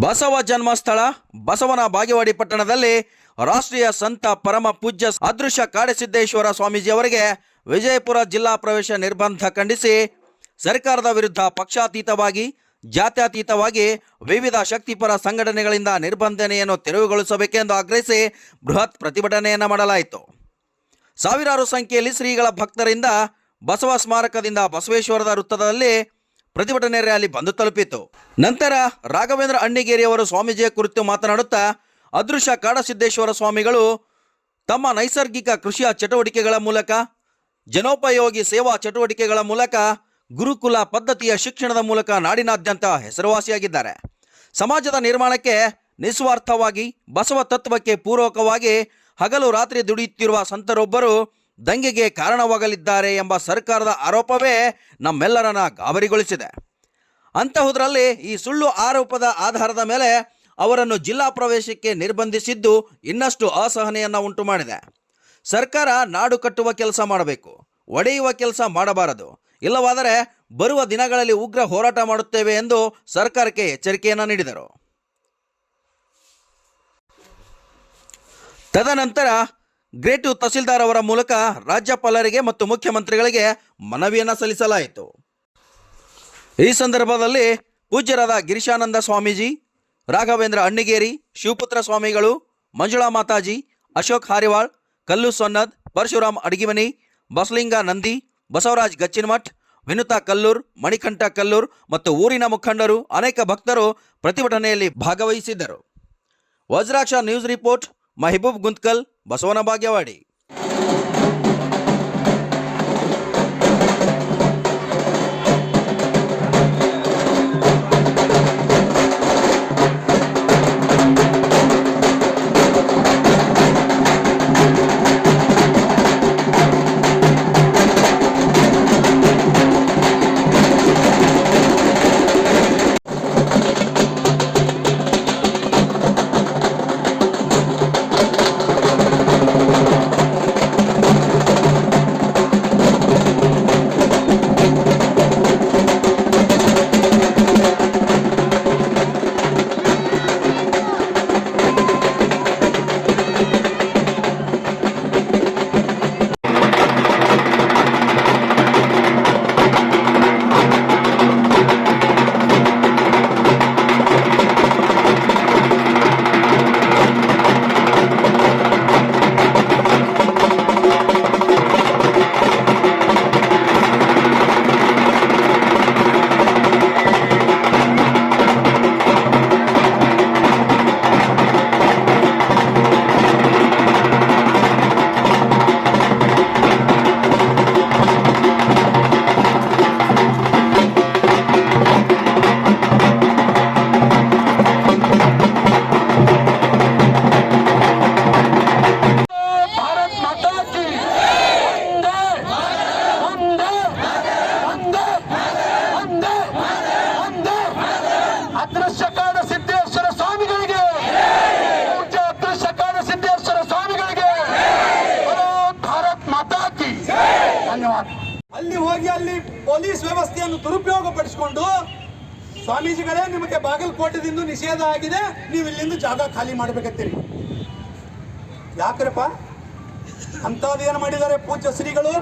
ಬಸವ ಜನ್ಮಸ್ಥಳ, ಬಸವನ ಬಾಗೇವಾಡಿ ಪಟ್ಟಣದಲ್ಲಿ ರಾಷ್ಟ್ರೀಯ ಸಂತ ಪರಮ ಪೂಜ್ಯ ಅದೃಶ್ಯ ಕಾಡಸಿದ್ದೇಶ್ವರ ಸ್ವಾಮೀಜಿ ಅವರಿಗೆ ವಿಜಯಪುರ ಜಿಲ್ಲಾ ಪ್ರವೇಶ ನಿರ್ಬಂಧ ಖಂಡಿಸಿ ಸರ್ಕಾರದ ವಿರುದ್ಧ ಪಕ್ಷಾತೀತವಾಗಿ, ಜಾತ್ಯತೀತವಾಗಿ ವಿವಿಧ ಶಕ್ತಿಪರ ಸಂಘಟನೆಗಳಿಂದ ನಿರ್ಬಂಧನೆಯನ್ನು ತೆರವುಗೊಳಿಸಬೇಕೆಂದು ಆಗ್ರಹಿಸಿ ಬೃಹತ್ ಪ್ರತಿಭಟನೆಯನ್ನು ಮಾಡಲಾಯಿತು. ಸಾವಿರಾರು ಸಂಖ್ಯೆಯಲ್ಲಿ ಶ್ರೀಗಳ ಭಕ್ತರಿಂದ ಬಸವ ಸ್ಮಾರಕದಿಂದ ಬಸವೇಶ್ವರದ ವೃತ್ತದಲ್ಲಿ ಪ್ರತಿಭಟನೆ ರ್ಯಾಲಿ ಬಂದು ತಲುಪಿತು. ನಂತರ ರಾಘವೇಂದ್ರ ಅಣ್ಣಿಗೇರಿಯವರು ಸ್ವಾಮೀಜಿಯ ಕುರಿತು ಮಾತನಾಡುತ್ತಾ, ಅದೃಶ್ಯ ಕಾಡಸಿದ್ದೇಶ್ವರ ಸ್ವಾಮಿಗಳು ತಮ್ಮ ನೈಸರ್ಗಿಕ ಕೃಷಿಯ ಚಟುವಟಿಕೆಗಳ ಮೂಲಕ, ಜನೋಪಯೋಗಿ ಸೇವಾ ಚಟುವಟಿಕೆಗಳ ಮೂಲಕ, ಗುರುಕುಲ ಪದ್ಧತಿಯ ಶಿಕ್ಷಣದ ಮೂಲಕ ನಾಡಿನಾದ್ಯಂತ ಹೆಸರುವಾಸಿಯಾಗಿದ್ದಾರೆ. ಸಮಾಜದ ನಿರ್ಮಾಣಕ್ಕೆ ನಿಸ್ವಾರ್ಥವಾಗಿ, ಬಸವ ತತ್ವಕ್ಕೆ ಪೂರಕವಾಗಿ ಹಗಲು ರಾತ್ರಿ ದುಡಿಯುತ್ತಿರುವ ಸಂತರೊಬ್ಬರು ದಂಗೆಗೆ ಕಾರಣವಾಗಲಿದ್ದಾರೆ ಎಂಬ ಸರ್ಕಾರದ ಆರೋಪವೇ ನಮ್ಮೆಲ್ಲರನ್ನ ಗಾಬರಿಗೊಳಿಸಿದೆ. ಅಂತಹುದರಲ್ಲಿ ಈ ಸುಳ್ಳು ಆರೋಪದ ಆಧಾರದ ಮೇಲೆ ಅವರನ್ನು ಜಿಲ್ಲಾ ಪ್ರವೇಶಕ್ಕೆ ನಿರ್ಬಂಧಿಸಿದ್ದು ಇನ್ನಷ್ಟು ಅಸಹನೆಯನ್ನು ಉಂಟು ಮಾಡಿದೆ ಸರ್ಕಾರ ನಾಡು ಕಟ್ಟುವ ಕೆಲಸ ಮಾಡಬೇಕು, ಒಡೆಯುವ ಕೆಲಸ ಮಾಡಬಾರದು, ಇಲ್ಲವಾದರೆ ಬರುವ ದಿನಗಳಲ್ಲಿ ಉಗ್ರ ಹೋರಾಟ ಮಾಡುತ್ತೇವೆ ಎಂದು ಸರ್ಕಾರಕ್ಕೆ ಎಚ್ಚರಿಕೆಯನ್ನು ನೀಡಿದರು. ತದನಂತರ ಗ್ರೇಟು ತಹಸೀಲ್ದಾರ್ ಅವರ ಮೂಲಕ ರಾಜ್ಯಪಾಲರಿಗೆ ಮತ್ತು ಮುಖ್ಯಮಂತ್ರಿಗಳಿಗೆ ಮನವಿಯನ್ನು ಸಲ್ಲಿಸಲಾಯಿತು. ಈ ಸಂದರ್ಭದಲ್ಲಿ ಪೂಜ್ಯರಾದ ಗಿರಿಶಾನಂದ ಸ್ವಾಮೀಜಿ, ರಾಘವೇಂದ್ರ ಅಣ್ಣಿಗೇರಿ, ಶಿವಪುತ್ರ ಸ್ವಾಮಿಗಳು, ಮಂಜುಳಾ ಮಾತಾಜಿ, ಅಶೋಕ್ ಹಾರಿವಾಳ್, ಕಲ್ಲು ಸೊನ್ನದ್, ಪರಶುರಾಮ್ ಅಡಗಿಮನಿ, ಬಸಲಿಂಗ ನಂದಿ, ಬಸವರಾಜ್ ಗಚ್ಚಿನಮಠ್, ವಿನುತಾ ಕಲ್ಲೂರ್, ಮಣಿಕಂಠ ಕಲ್ಲೂರ್ ಮತ್ತು ಊರಿನ ಮುಖಂಡರು ಅನೇಕ ಭಕ್ತರು ಪ್ರತಿಭಟನೆಯಲ್ಲಿ ಭಾಗವಹಿಸಿದ್ದರು. ವಜ್ರಾಕ್ಷ ನ್ಯೂಸ್ ರಿಪೋರ್ಟ್, ಮಹಿಬೂಬ್ ಗುಂತ್ಕಲ್ ಬಸವನ ಬಾಗೇವಾಡಿ ಅಲ್ಲಿ ಹೋಗಿ ಅಲ್ಲಿ ಪೊಲೀಸ್ ವ್ಯವಸ್ಥೆಯನ್ನು ದುರುಪಯೋಗ ಪಡಿಸಿಕೊಂಡು ಸ್ವಾಮೀಜಿಗಳೇ, ನಿಮಗೆ ಬಾಗಲಕೋಟದಿಂದ ನಿಷೇಧ ಆಗಿದೆ, ನೀವು ಇಲ್ಲಿಂದ ಜಾಗ ಖಾಲಿ ಮಾಡಬೇಕತ್ತೀರಿ ಯಾಕ್ರಪ್ಪ? ಅಂತದೇನು ಮಾಡಿದ್ದಾರೆ ಪೂಜ್ಯ ಶ್ರೀಗಳು?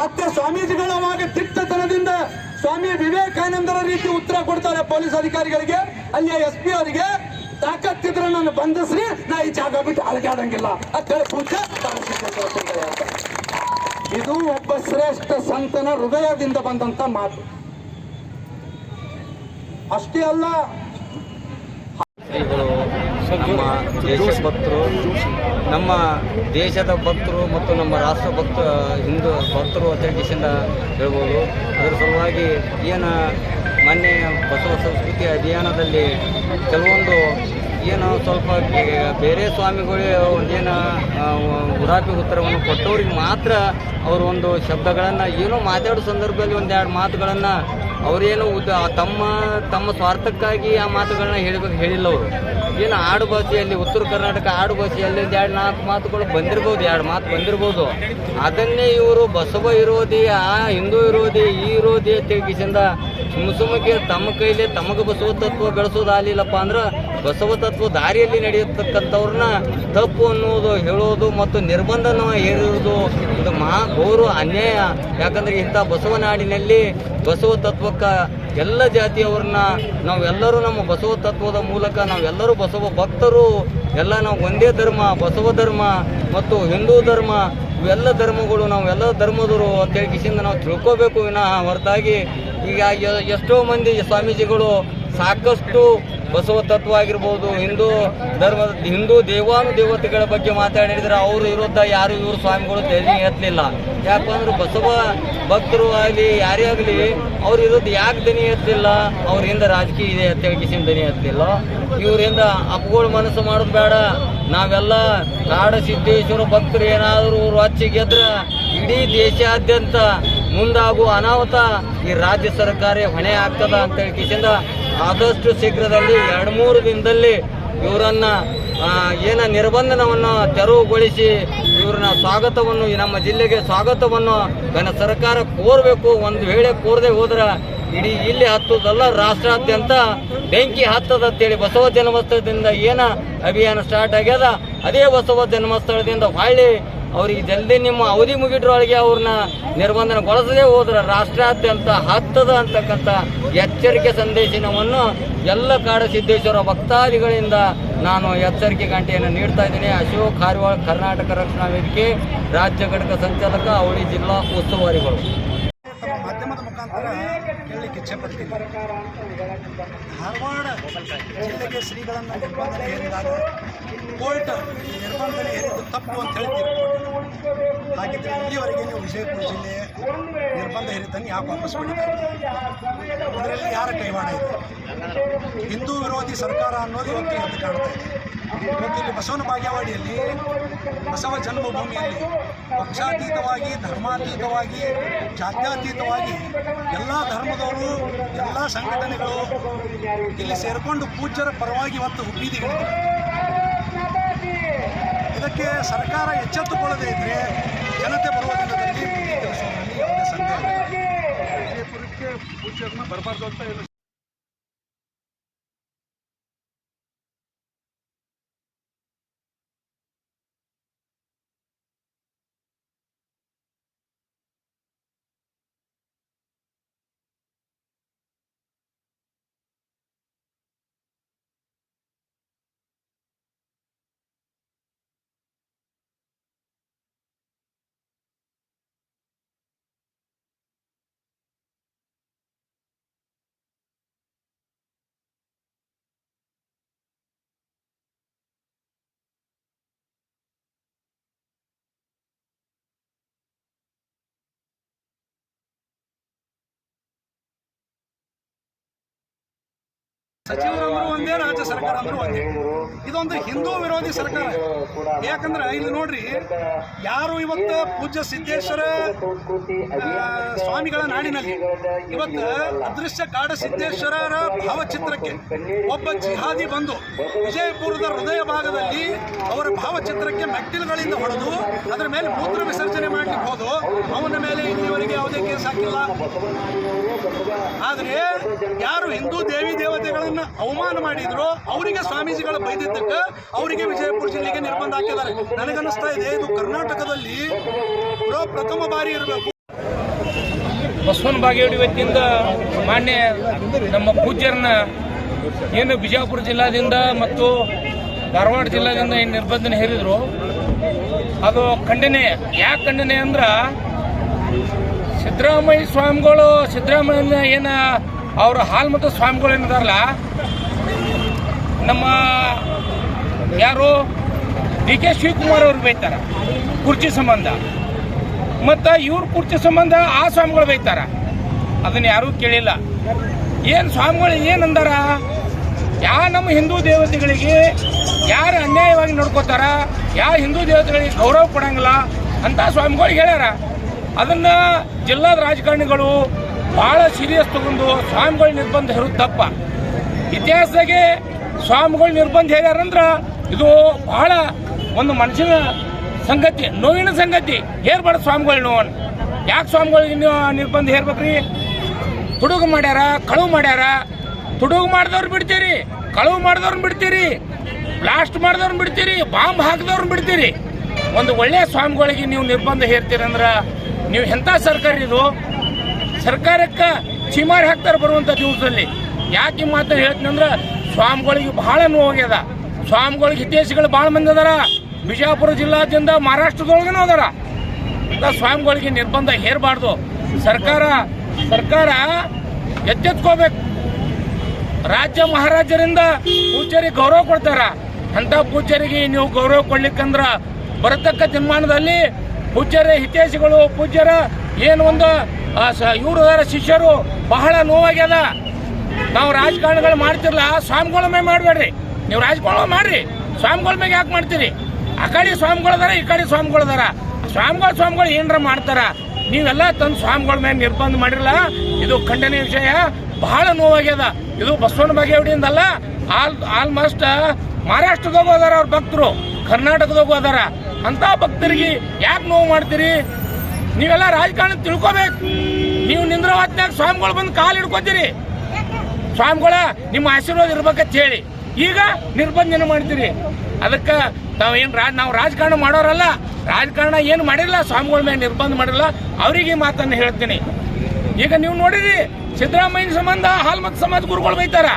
ಮತ್ತೆ ಸ್ವಾಮೀಜಿಗಳು ಅವಾಗ ತಿಟ್ಟತನದಿಂದ ಸ್ವಾಮಿ ವಿವೇಕಾನಂದರ ರೀತಿ ಉತ್ತರ ಕೊಡ್ತಾರೆ ಪೊಲೀಸ್ ಅಧಿಕಾರಿಗಳಿಗೆ, ಅಲ್ಲಿಯ ಎಸ್ ಪಿ ಅವರಿಗೆ, ತಾಕತ್ತಿದ್ರೆ ನಾನು ಬಂಧಿಸ್ರಿ, ನಾ ಈ ಜಾಗ ಬಿಟ್ಟು ಅಳಗಾಡಂಗಿಲ್ಲ ತಾರಸಿದ್ದೇಶ್ವರ ಶ್ರೀಗಳು ಹೇಳ್ತಾರೆ. ಇದು ಒಬ್ಬ ಶ್ರೇಷ್ಠ ಸಂತನ ಹೃದಯದಿಂದ ಬಂದಂತ ಮಾತು. ಅಷ್ಟೇ ಅಲ್ಲ ನಮ್ಮ ದೇಶಭಕ್ತರು ನಮ್ಮ ದೇಶದ ಭಕ್ತರು ಮತ್ತು ನಮ್ಮ ರಾಷ್ಟ್ರ ಭಕ್ತ, ಹಿಂದೂ ಭಕ್ತರು ಅಂತ ಕಿಶಿಂದ ಹೇಳ್ಬೋದು. ಅದರ ಸಲುವಾಗಿ ಏನು ಮೊನ್ನೆ ಬಸವ ಸಂಸ್ಕೃತಿ ಅಭಿಯಾನದಲ್ಲಿ ಕೆಲವೊಂದು ಏನು ಸ್ವಲ್ಪ ಬೇರೆ ಸ್ವಾಮಿಗಳು ಒಂದೇನು ಉರಾಪಿ ಉತ್ತರವನ್ನು ಕೊಟ್ಟವ್ರಿಗೆ ಮಾತ್ರ ಅವರು ಒಂದು ಶಬ್ದಗಳನ್ನು, ಏನೋ ಮಾತಾಡೋ ಸಂದರ್ಭದಲ್ಲಿ ಒಂದೆರಡು ಮಾತುಗಳನ್ನು ಅವರೇನು ಉದ್ದ ತಮ್ಮ ತಮ್ಮ ಸ್ವಾರ್ಥಕ್ಕಾಗಿ ಆ ಮಾತುಗಳನ್ನ ಹೇಳಬೇಕು ಹೇಳಿಲ್ಲ ಅವರು ಏನು ಆಡು ಭಾಷೆಯಲ್ಲಿ, ಉತ್ತರ ಕರ್ನಾಟಕ ಆಡು ಭಾಷೆಯಲ್ಲಿ ಎರಡು ನಾಲ್ಕು ಮಾತುಗಳು ಬಂದಿರ್ಬೋದು, ಎರಡು ಮಾತು ಬಂದಿರ್ಬೋದು. ಅದನ್ನೇ ಇವರು ಬಸವ ವಿರೋಧಿ ಆ ಹಿಂದೂ ವಿರೋಧಿ ಈ ವಿರೋಧಿ ತಿರುಗಿಸಿಂದ ಸುಮ್ಮ ಸುಮ್ಮಕ್ಕೆ ತಮ್ಮ ಕೈಲಿ ತಮಗೆ ಬಸವ ತತ್ವ ಬೆಳೆಸೋದಾಗಲಿಲ್ಲಪ್ಪ ಅಂದ್ರೆ ಬಸವ ತತ್ವ ದಾರಿಯಲ್ಲಿ ನಡೆಯತಕ್ಕಂಥವ್ರನ್ನ ತಪ್ಪು ಅನ್ನೋದು ಹೇಳೋದು ಮತ್ತು ನಿರ್ಬಂಧನ ಹೇರುವುದು ಇದು ಮಹಾ ಗೌರವ ಅನ್ಯಾಯ. ಯಾಕಂದ್ರೆ ಇಂಥ ಬಸವನಾಡಿನಲ್ಲಿ ಬಸವ ತತ್ವಕ್ಕೆ ಎಲ್ಲ ಜಾತಿಯವ್ರನ್ನ ನಾವೆಲ್ಲರೂ ನಮ್ಮ ಬಸವ ತತ್ವದ ಮೂಲಕ ನಾವೆಲ್ಲರೂ ಬಸವ ಭಕ್ತರು. ಎಲ್ಲ ನಾವು ಒಂದೇ ಧರ್ಮ, ಬಸವ ಧರ್ಮ ಮತ್ತು ಹಿಂದೂ ಧರ್ಮ. ಇವೆಲ್ಲ ಧರ್ಮಗಳು ನಾವು ಎಲ್ಲ ಧರ್ಮದವರು ಕಿಸಿಂದ ನಾವು ತಿಳ್ಕೋಬೇಕು ವಿನಃ ಹೊರತಾಗಿ. ಈಗ ಎಷ್ಟೋ ಮಂದಿ ಸ್ವಾಮೀಜಿಗಳು ಸಾಕಷ್ಟು ಬಸವ ತತ್ವ ಆಗಿರ್ಬೋದು, ಹಿಂದೂ ಧರ್ಮದ ಹಿಂದೂ ದೇವಾನು ದೇವತೆಗಳ ಬಗ್ಗೆ ಮಾತಾಡಿದ್ರೆ ಅವರು ವಿರುದ್ಧ ಯಾರು ಇವರು ಸ್ವಾಮಿಗಳು ತೆಲಿ ಎತ್ತಲಿಲ್ಲ. ಯಾಕಂದ್ರೆ ಬಸವ ಭಕ್ತರು ಆಗಲಿ, ಯಾರೇ ಆಗಲಿ, ಅವ್ರ ವಿರುದ್ಧ ಯಾಕೆ ದನಿ ಎತ್ತಲಿಲ್ಲ? ಹಿಂದೆ ರಾಜಕೀಯ ಇದೆ ಅಂತೇಳಿ ದನಿ ಎತ್ತಲಿಲ್ಲ. ಇವರಿಂದ ಅಪ್ಪಗಳು ಮನಸ್ಸು ಮಾಡೋದು ಬೇಡ. ನಾವೆಲ್ಲ ಕಾಡ ಸಿದ್ದೇಶ್ವರ ಭಕ್ತರು ಏನಾದರೂ ರೊಚ್ಚಿ ಗೆದ್ರೆ ಇಡೀ ದೇಶಾದ್ಯಂತ ಮುಂದಾಗುವ ಅನಾಹುತ ಈ ರಾಜ್ಯ ಸರ್ಕಾರ ಹೊಣೆ ಆಗ್ತದ ಅಂತೇಳಿ ಕಿಸಿಂದ ಆದಷ್ಟು ಶೀಘ್ರದಲ್ಲಿ ಎರಡು ಮೂರು ದಿನದಲ್ಲಿ ಇವರನ್ನ ಏನ ನಿರ್ಬಂಧನವನ್ನು ತೆರವುಗೊಳಿಸಿ ಇವ್ರನ್ನ ಸ್ವಾಗತವನ್ನು ನಮ್ಮ ಜಿಲ್ಲೆಗೆ ಸ್ವಾಗತವನ್ನು ನನ್ನ ಸರ್ಕಾರ ಕೋರಬೇಕು. ಒಂದು ವೇಳೆ ಕೋರದೆ ಹೋದ್ರೆ ಇಡೀ ಇಲ್ಲಿ ಹತ್ತದಲ್ಲ, ರಾಷ್ಟ್ರಾದ್ಯಂತ ಬೆಂಕಿ ಹತ್ತದ ಅಂತೇಳಿ ಬಸವ ಜನ್ಮಸ್ಥಳದಿಂದ ಏನ ಅಭಿಯಾನ ಸ್ಟಾರ್ಟ್ ಆಗ್ಯದ, ಅದೇ ಬಸವ ಜನ್ಮಸ್ಥಳದಿಂದ ಹೊಳ್ಳಿ ಅವ್ರಿಗೆ ಜಲ್ದಿ ನಿಮ್ಮ ಅವಧಿ ಮುಗಿದ್ರೊಳಗೆ ಅವ್ರನ್ನ ನಿರ್ಬಂಧನಗೊಳಿಸದೇ ಹೋದ್ರೆ ರಾಷ್ಟ್ರಾದ್ಯಂತ ಹತ್ತದ ಅಂತಕ್ಕಂಥ ಎಚ್ಚರಿಕೆ ಸಂದೇಶನವನ್ನು ಎಲ್ಲ ಕಾಡ ಸಿದ್ದೇಶ್ವರ ಭಕ್ತಾದಿಗಳಿಂದ ನಾನು ಎಚ್ಚರಿಕೆ ಗಂಟೆಯನ್ನು ನೀಡ್ತಾ ಇದ್ದೀನಿ. ಅಶೋಕ್ ಕಾರವಾಳ ಕರ್ನಾಟಕ ರಕ್ಷಣಾ ವೇದಿಕೆ, ರಾಜ್ಯ ಘಟಕ ಸಂಚಾಲಕ, ಅವಳಿ ಜಿಲ್ಲಾ ಉಸ್ತುವಾರಿಗಳು. ಧಾರವಾಡ ಜಿಲ್ಲೆಗೆ ಶ್ರೀಗಳನ್ನು ಕೋರ್ಟ್ ನಿರ್ಬಂಧನೆ ಹೇರಿದ್ದು ತಪ್ಪು ಅಂತ ಹೇಳಿ ತೀರ್ಪು ಕೊಟ್ಟಿದೆ. ಹಾಗಿದ್ರೆ ಇಲ್ಲಿವರೆಗೆ ನೀವು ವಿಜಯಪುರ ಜಿಲ್ಲೆ ನಿರ್ಬಂಧ ಹೇರಿದ್ದನ್ನು ಯಾಕೆ ವಾಪಸ್ ಮಾಡಿದ್ದಾರೆ ಇದರಲ್ಲಿ ಯಾರ ಕೈವಾಡ ಇದೆ? ಹಿಂದೂ ವಿರೋಧಿ ಸರ್ಕಾರ ಅನ್ನೋದು ಇವತ್ತು ಎದ್ದು ಕಾಣ್ತಾ ಇದೆ. ಇವತ್ತು ಇಲ್ಲಿ ಬಸವನ ಬಾಗೇವಾಡಿಯಲ್ಲಿ ಬಸವ ಜನ್ಮಭೂಮಿಯಲ್ಲಿ ಪಕ್ಷಾತೀತವಾಗಿ, ಧರ್ಮಾತೀತವಾಗಿ, ಜಾತ್ಯಾತೀತವಾಗಿ ಎಲ್ಲ ಧರ್ಮದವರು, ಎಲ್ಲ ಸಂಘಟನೆಗಳು ಇಲ್ಲಿ ಸೇರಿಕೊಂಡು ಪೂಜ್ಯರ ಪರವಾಗಿ ಇವತ್ತು ಬೀದಿಗಿಳಿದ್ದಾರೆ ಇದಕ್ಕೆ ಸರ್ಕಾರ ಎಚ್ಚೆತ್ತುಕೊಳ್ಳದೇ ಇದ್ದರೆ ಜನತೆ ಬರುವ ದಿನದಲ್ಲಿ ಬೀದಿ ಕೆಲಸದಲ್ಲಿ ಯಾವುದೇ ಸಂದೇಹ ಇಲ್ಲ. ಸಚಿವರಂದ್ರು ಒಂದೇ ರಾಜ್ಯ ಸರ್ಕಾರ ಅಂದ್ರೂ ಒಂದೇ. ಇದೊಂದು ಹಿಂದೂ ವಿರೋಧಿ ಸರ್ಕಾರ. ಯಾಕಂದ್ರೆ ಇಲ್ಲಿ ನೋಡ್ರಿ, ಯಾರು ಇವತ್ತು ಪೂಜ್ಯ ಸಿದ್ದೇಶ್ವರ ಸ್ವಾಮಿಗಳ ನಾಡಿನಲ್ಲಿ ಇವತ್ತು ಅದೃಶ್ಯ ಕಾಡ ಸಿದ್ದೇಶ್ವರರ ಭಾವಚಿತ್ರಕ್ಕೆ ಒಬ್ಬ ಜಿಹಾದಿ ಬಂದು ವಿಜಯಪುರದ ಹೃದಯ ಭಾಗದಲ್ಲಿ ಅವರ ಭಾವಚಿತ್ರಕ್ಕೆ ಮೆಟ್ಟಿಲುಗಳಿಂದ ಹೊಡೆದು ಅದರ ಮೇಲೆ ಮೂತ್ರ ವಿಸರ್ಜನೆ ಮಾಡಲಿಕ್ಕೆ ಹೋದು, ಅವನ ಮೇಲೆ ಇಲ್ಲಿವರೆಗೆ ಯಾವುದೇ ಕೇಸ್ ಹಾಕಿಲ್ಲ. ಆದರೆ ಯಾರು ಹಿಂದೂ ದೇವಿ ದೇವತೆಗಳನ್ನ ಅವಮಾನ ಮಾಡಿದ್ರು. ಅವರಿಗೆ ಸ್ವಾಮೀಜಿಗಳ ಬೈದಿದ್ದಕ್ಕೆ ಅವರಿಗೆ ವಿಜಯಪುರ ಜಿಲ್ಲೆಗೆ ನಿರ್ಬಂಧ ಹಾಕಿದ್ದಾರೆ. ನನಗನ್ನಿಸ್ತಾ ಇದೆ, ಇದು ಕರ್ನಾಟಕದಲ್ಲಿ ಪ್ರ- ಪ್ರಥಮ ಬಾರಿ ಇರಬೇಕು. ಬಸವನ ಬಾಗೇವಾಡಿ ವತಿಯಿಂದ ಮಾನ್ಯ ನಮ್ಮ ಪೂಜ್ಯರನ್ನ ಏನು ಬಿಜಾಪುರ ಜಿಲ್ಲಾದಿಂದ ಮತ್ತು ಧಾರವಾಡ ಜಿಲ್ಲಾದಿಂದ ಏನು ನಿರ್ಬಂಧನೆ ಹೇರಿದ್ರು. ಅದು ಖಂಡನೆ. ಯಾಕೆ ಖಂಡನೆ ಅಂದ್ರೆ ಸಿದ್ದರಾಮಯ್ಯ ಸ್ವಾಮಿಗಳು ಸಿದ್ದರಾಮಯ್ಯ ಏನು ಅವ್ರ ಹಾಲ್ಮತ ಸ್ವಾಮಿಗಳು ಏನಿದಾರಲ್ಲ, ನಮ್ಮ ಯಾರು ಡಿ ಕೆ ಶಿವಕುಮಾರ್ ಅವ್ರು ಬೈತಾರ, ಕುರ್ಚಿ ಸಂಬಂಧ. ಮತ್ತು ಇವ್ರ ಕುರ್ಚಿ ಸಂಬಂಧ ಆ ಸ್ವಾಮಿಗಳು ಬೈತಾರ. ಅದನ್ನ ಯಾರೂ ಕೇಳಿಲ್ಲ. ಏನು ಸ್ವಾಮಿಗಳು ಏನಂದಾರ ಯಾ ನಮ್ಮ ಹಿಂದೂ ದೇವತೆಗಳಿಗೆ ಯಾರು ಅನ್ಯಾಯವಾಗಿ ನೋಡ್ಕೋತಾರ ಯಾವ ಹಿಂದೂ ದೇವತೆಗಳಿಗೆ ಗೌರವ ಕೊಡಂಗಿಲ್ಲ ಅಂತ ಸ್ವಾಮಿಗಳು ಹೇಳ್ಯಾರ. ಅದನ್ನ ಜಿಲ್ಲಾದ ರಾಜಕಾರಣಿಗಳು ಭಾಳ ಸೀರಿಯಸ್ ತಗೊಂಡು ಸ್ವಾಮಿಗಳ ನಿರ್ಬಂಧ ಹೇರುತ್ತಪ್ಪ ತಪ್ಪ. ಇತಿಹಾಸದಾಗೆ ಸ್ವಾಮಿಗಳು ನಿರ್ಬಂಧ ಹೇಳ್ಯಾರಂದ್ರ ಇದು ಬಹಳ ಒಂದು ಮನುಷ್ಯನ ಸಂಗತಿ, ನೋವಿನ ಸಂಗತಿ. ಹೇರ್ಬಾರ್ದು ಸ್ವಾಮಿಗಳು ನೋವು ಯಾಕೆ ಸ್ವಾಮಿಗಳಿಗೆ ನಿರ್ಬಂಧ ಹೇರ್ಬೇಕ್ರಿ? ತುಡುಗು ಮಾಡ್ಯಾರ, ಕಳುವು ಮಾಡ್ಯಾರ. ತುಡುಗು ಮಾಡಿದವ್ರು ಬಿಡ್ತೀರಿ, ಕಳುವು ಮಾಡಿದವ್ರನ್ನ ಬಿಡ್ತೀರಿ, ಬ್ಲಾಸ್ಟ್ ಮಾಡಿದವ್ರನ್ನ ಬಿಡ್ತೀರಿ, ಬಾಂಬ್ ಹಾಕಿದವ್ರನ್ನ ಬಿಡ್ತೀರಿ. ಒಂದು ಒಳ್ಳೆಯ ಸ್ವಾಮಿಗಳಿಗೆ ನೀವು ನಿರ್ಬಂಧ ಹೇರ್ತೀರಂದ್ರೆ, ನೀವು ಎಂಥ ಸರ್ಕಾರ ಇದು? ಸರ್ಕಾರಕ್ಕೆ ಚಿಮಾರಿ ಹಾಕ್ತಾರೆ ಬರುವಂಥ ದಿವಸದಲ್ಲಿ. ಯಾಕೆ ಈ ಮಾತನ್ನು ಹೇಳ್ತೀನಿ ಅಂದ್ರೆ ಸ್ವಾಮಿಗಳಿಗೆ ಬಹಳ ನೋವಾಗ್ಯದ. ಸ್ವಾಮಿಗಳಿಗೆ ಹಿತೇಶಿಗಳು ಭಾಳ ಮಂದಿ ಅದಾರ. ಬಿಜಾಪುರ ಜಿಲ್ಲಾದ್ಯಂತ ಮಹಾರಾಷ್ಟ್ರದೊಳಗನೂ ಅದಾರ. ಸ್ವಾಮಿಗಳಿಗೆ ನಿರ್ಬಂಧ ಹೇರಬಾರ್ದು. ಸರ್ಕಾರ ಸರ್ಕಾರ ಎಚ್ಚೆತ್ಕೋಬೇಕು ರಾಜ್ಯ ಮಹಾರಾಜರಿಂದ ಪೂಜಾರಿ ಗೌರವ ಕೊಡ್ತಾರ. ಅಂಥ ಪೂಜಾರಿಗೆ ನೀವು ಗೌರವ ಕೊಡ್ಲಿಕ್ಕಂದ್ರ ಬರತಕ್ಕ ತೀರ್ಮಾನದಲ್ಲಿ ಪೂಜ್ಯರ ಹಿತೇಶಿಗಳು ಪೂಜ್ಯರ ಏನು ಒಂದು ಇವರು ಶಿಷ್ಯರು ಬಹಳ ನೋವಾಗ್ಯದ. ನಾವು ರಾಜಕಾರಣಗಳು ಮಾಡ್ತಿರ್ಲ ಸ್ವಾಮಿಗಳ ಮೇಲೆ ಮಾಡಬೇಡ್ರಿ. ನೀವು ರಾಜಕಾರಣ ಮಾಡ್ರಿ ಸ್ವಾಮಿಗಳ ಯಾಕೆ ಮಾಡ್ತೀರಿ? ಆ ಕಡೆ ಸ್ವಾಮಿಗಳದಾರ ಈ ಕಡೆ ಸ್ವಾಮಿಗಳದಾರ ಸ್ವಾಮಿಗಳು ಸ್ವಾಮಿಗಳು ಏನರ ಮಾಡ್ತಾರ? ನೀವೆಲ್ಲ ತಂದು ಸ್ವಾಮಿಗಳ ಮೇಲೆ ನಿರ್ಬಂಧ ಮಾಡಿರಲ್ಲ ಇದು ಖಂಡನೀಯ ವಿಷಯ. ಬಹಳ ನೋವಾಗ್ಯದ. ಇದು ಬಸವನ ಬಾಗೇವಾಡಿಯಿಂದಲ್ಲ, ಆಲ್, ಆಲ್ಮೋಸ್ಟ್ ಮಹಾರಾಷ್ಟ್ರದಾಗ ಹೋದಾರ ಅವ್ರ ಭಕ್ತರು. ಕರ್ನಾಟಕದಾಗ ಹೋದಾರ ಅಂತ ಭಕ್ತರಿಗೆ ಯಾಕೆ ನೋವು ಮಾಡ್ತೀರಿ? ನೀವೆಲ್ಲ ರಾಜಕಾರಣ ತಿಳ್ಕೊಬೇಕು. ನೀವು ನಿಂದ್ರ ಸ್ವಾಮಿಗಳು ಬಂದು ಕಾಲು ಹಿಡ್ಕೊತೀರಿ. ಸ್ವಾಮಿಗಳ, ನಿಮ್ಮ ಆಶೀರ್ವಾದ ಇರ್ಬೇಕಂತ ಹೇಳಿ. ಈಗ ನಿರ್ಬಂಧನ ಮಾಡ್ತೀರಿ. ಅದಕ್ಕೆ ನಾವು ಏನು ರಾಜ್ ನಾವು ರಾಜಕಾರಣ ಮಾಡೋರಲ್ಲ. ರಾಜಕಾರಣ ಏನು ಮಾಡಿಲ್ಲ, ಸ್ವಾಮಿಗಳ ಮೇಲೆ ನಿರ್ಬಂಧ ಮಾಡಿಲ್ಲ. ಅವರಿಗೆ ಮಾತನ್ನು ಹೇಳ್ತೀನಿ. ಈಗ ನೀವು ನೋಡಿರಿ ಸಿದ್ದರಾಮಯ್ಯ ಸಂಬಂಧ ಹಾಲ್ಮತ್ ಸಮಾಜ ಗುರುಗಳು ಬೈತಾರ.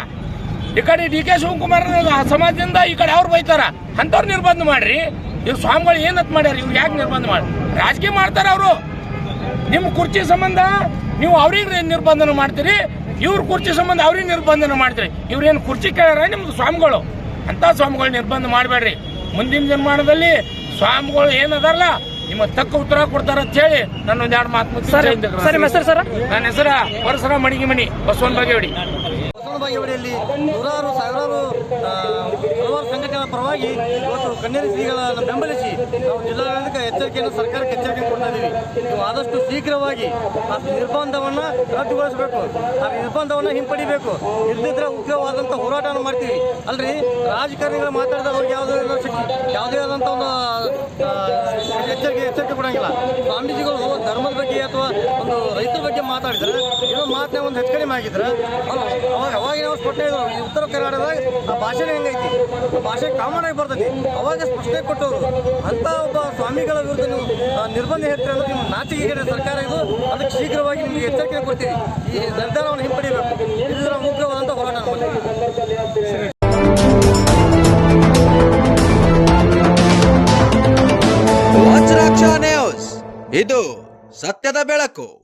ಈ ಕಡೆ ಡಿ ಕೆ ಶಿವಕುಮಾರ್ ಸಮಾಜದಿಂದ ಈ ಕಡೆ ಅವ್ರು ಬೈತಾರ. ಅಂಥವ್ರು ನಿರ್ಬಂಧ ಮಾಡ್ರಿ. ಇವ್ರು ಸ್ವಾಮಿಗಳು ಏನತ್ ಮಾಡ್ಯಾರ? ಇವ್ರು ಯಾಕೆ ನಿರ್ಬಂಧ ಮಾಡಿ? ರಾಜಕೀಯ ಮಾಡ್ತಾರ ಅವರು. ನಿಮ್ಮ ಕುರ್ಚಿ ಸಂಬಂಧ ನೀವು ಅವ್ರಿಗೆ ನಿರ್ಬಂಧನ ಮಾಡ್ತೀರಿ? ಇವ್ರ ಕುರ್ಚಿ ಸಂಬಂಧ ಅವ್ರಿಗೆ ನಿರ್ಬಂಧನ ಮಾಡ್ತೀರಿ. ಇವ್ರೇನು ಕುರ್ಚಿ ಕೇಳ್ಯಾರ ನಿಮ್ದು ಸ್ವಾಮಿಗಳು? ಅಂತ ಸ್ವಾಮಿಗಳು ನಿರ್ಬಂಧ ಮಾಡಬೇಡ್ರಿ. ಮುಂದಿನ ನಿರ್ಮಾಣದಲ್ಲಿ ಸ್ವಾಮಿಗಳು ಏನದಲ್ಲ ನಿಮ್ಮ ತಕ್ಕ ಉತ್ತರ ಕೊಡ್ತಾರ ಅಂತ ಹೇಳಿ ನಾನು ಒಂದ್ ಎರಡು ಮಾತು ಸರ್ ನನ್ನ ಹೆಸರ ಪರಸರ ಮಣಿಗೆ ಮಣಿ ಬಸವನ್ ಬಾಗೇವಾಡಿ. ಬಾಗೇವಾಡಿಯಲ್ಲಿ ನೂರಾರು, ಸಾವಿರಾರು ಹಲವಾರು ಸಂಘಟನೆಗಳ ಪರವಾಗಿ ಇವತ್ತು ಕನ್ನೇರಿ ಶ್ರೀಗಳನ್ನು ಬೆಂಬಲಿಸಿ ನಾವು ಜಿಲ್ಲಾಡಳಿತಕ್ಕೆ ಎಚ್ಚರಿಕೆಯನ್ನು ಸರ್ಕಾರಕ್ಕೆ ಎಚ್ಚರಿಕೆ ಕೊಡ್ತಾ ಇದ್ದೀವಿ. ನೀವು ಆದಷ್ಟು ಶೀಘ್ರವಾಗಿ ಆ ನಿರ್ಬಂಧವನ್ನು ರದ್ದುಗೊಳಿಸಬೇಕು. ಆ ನಿರ್ಬಂಧವನ್ನು ಹಿಂಪಡಿಬೇಕು. ಇಲ್ಲದಿದ್ದರೆ ಉಗ್ರವಾದಂಥ ಹೋರಾಟವನ್ನು ಮಾಡ್ತೀವಿ. ಅಲ್ರಿ? ರಾಜಕಾರಣಿಗಳು ಮಾತಾಡಿದ್ರೆ ಅವ್ರಿಗೆ ಯಾವುದೇ ಯಾವುದೇ ಆದಂಥ ಒಂದು ಎಚ್ಚರಿಕೆ ಎಚ್ಚರಿಕೆ ಕೊಡೋಂಗಿಲ್ಲ. ಸ್ವಾಮೀಜಿಗಳು ಧರ್ಮದ ಬಗ್ಗೆ ಅಥವಾ ಒಂದು ರೈತರ ಬಗ್ಗೆ ಮಾತಾಡಿದ್ರೆ ಮಾತನ್ನ ಒಂದು ಹೆಚ್ಚು ಕಡಿಮೆ ಆಗಿದ್ರೆ ಅವಾಗ ಅವಾಗ ನಾವು ಸ್ಪಷ್ಟನೆ ಉತ್ತರ ಕರ್ನಾಟಕದಾಗ ಆ ಭಾಷೆನೇ ಹೆಂಗೈತಿ? ಭಾಷೆ ಕಾಮನ್ ಆಗಿ ಬರ್ತೈತಿ. ಅವಾಗ ಸ್ಪಷ್ಟನೆ ಕೊಟ್ಟವರು. ಅಂತ ಒಬ್ಬ ಸ್ವಾಮಿಗಳ ವಿರುದ್ಧ ನಿರ್ಬಂಧ ಹೇಳ್ತೀರ ಅಂದ್ರೆ ನಿಮ್ಮ ನಾಚಿಕೆ ಸರ್ಕಾರ ಇದು. ಅದಕ್ಕೆ ಶೀಘ್ರವಾಗಿ ನಿಮಗೆ ಎಚ್ಚರಿಕೆ ಕೊಡ್ತೀವಿ. ಈ ನಿರ್ಧಾರವನ್ನು ಹಿಂಪಡಿಬೇಕು. ಇದರ ಉಗ್ರವಾದಂಥ ಹೋರಾಟ ನ್ಯೂಸ್. ಇದು ಸತ್ಯದ ಬೆಳಕು.